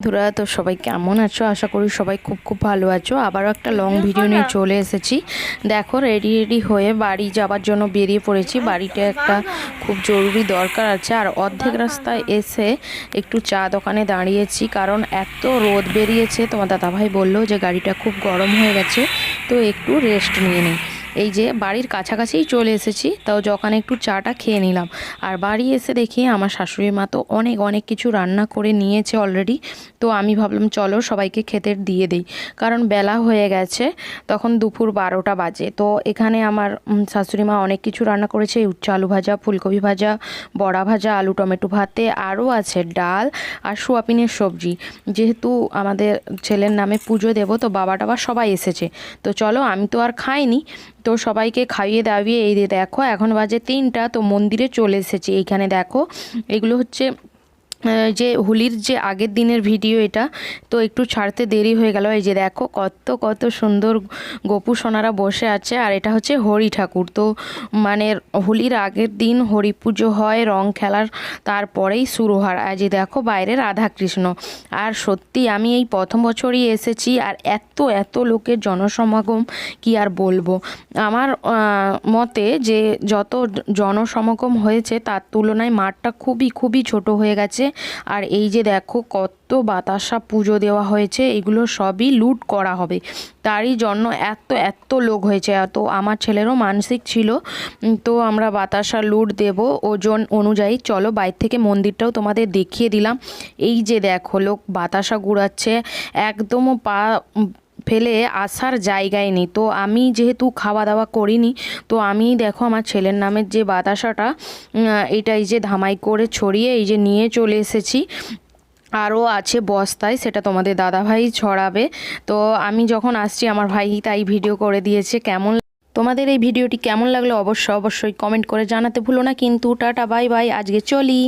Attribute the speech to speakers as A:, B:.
A: বন্ধুরা তো সবাই কেমন আছো? আশা করি সবাই খুব খুব ভালো আছো। আবারও একটা লং ভিডিও নিয়ে চলে এসেছি। দেখো রেডি রেডি হয়ে বাড়ি যাবার জন্য বেরিয়ে পড়েছি। বাড়িতে একটা খুব জরুরি দরকার আছে। আর অর্ধেক রাস্তায় এসে একটু চা দোকানে দাঁড়িয়েছি। কারণ এত রোদ বেরিয়েছে তোমার দাদাভাই বলল যে গাড়িটা খুব গরম হয়ে গেছে তো একটু রেস্ট নিয়ে নিই এই যে বাড়ির কাছাকাছিই চলে এসেছি, তাও যখন একটু চাটা খেয়ে নিলাম। আর বাড়ি এসে দেখি আমার শাশুড়ি মা তো অনেক অনেক কিছু রান্না করে নিয়েছে অলরেডি তো আমি ভাবলাম, চলো সবাইকে খেতে দিয়ে দিই। কারণ বেলা হয়ে গেছে, তখন দুপুর বারোটা বাজে। তো এখানে আমার শাশুড়ি মা অনেক কিছু রান্না করেছে। উচ্চ আলু ভাজা, ফুলকপি ভাজা, বড়া ভাজা, আলু টমেটো ভাতে, আরও আছে ডাল আর সোয়াবিনের সবজি। যেহেতু আমাদের ছেলের নামে পুজো দেবো, তো বাবা টাবা সবাই এসেছে। তো চলো, আমি তো আর খাইনি। তো সবাইকে খাইয়ে দাবিয়ে এই দেখো, এখন বাজে তিনটা, তো মন্দিরে চলে এসেছি। এইখানে দেখো, এগুলো হচ্ছে যে হোলির যে আগের দিনের ভিডিও এটা, তো একটু ছাড়তে দেরি হয়ে গেল। এই যে দেখো কত কত সুন্দর গোপু সোনারা বসে আছে, আর এটা হচ্ছে হরি ঠাকুর। তো মানে হোলির আগের দিন হরি পুজো হয়, রং খেলার তারপরেই শুরু হয়। আর যে দেখো বাইরে রাধাকৃষ্ণ। আর সত্যি আমি এই প্রথম বছরই এসেছি, আর এত এত লোকের জনসমাগম কি আর বলব? আমার মতে যে যত জনসমাগম হয়েছে, তার তুলনায় মাঠটা খুবই খুবই ছোট হয়ে গেছে। আর এই যে দেখো কত বাতাসা পুজো দেওয়া হয়েছে, এগুলো সবই লুট করা হবে। তারই জন্য এত এত লোক হয়েছে। তো আমার ছেলেরও মানসিক ছিল তো আমরা বাতাসা লুট দেব ওজন অনুযায়ী। চলো বাইর থেকে মন্দিরটাও তোমাদের দেখিয়ে দিলাম। এই যে দেখো লোক বাতাসা গুড়াচ্ছে একদমও পা ফেলে আসার জায়গায় নেই। তো আমি যেহেতু খাওয়া দাওয়া করিনি তো আমি দেখো আমার ছেলের নামের যে বাতাসাটা উম, এটা এই যে ধামাই করে ছড়িয়ে এই যে নিয়ে চলে এসেছি। আরও আছে বস্তায় সেটা তোমাদের দাদাভাই ছড়াবে। তো আমি যখন আসছি আমার ভাই তাই ভিডিও করে দিয়েছে কেমন তোমাদের এই ভিডিওটি কেমন লাগল অবশ্যই অবশ্যই কমেন্ট করে জানাতে ভুলো না। কিন্তু টাটা বাই বাই আজকে চলি।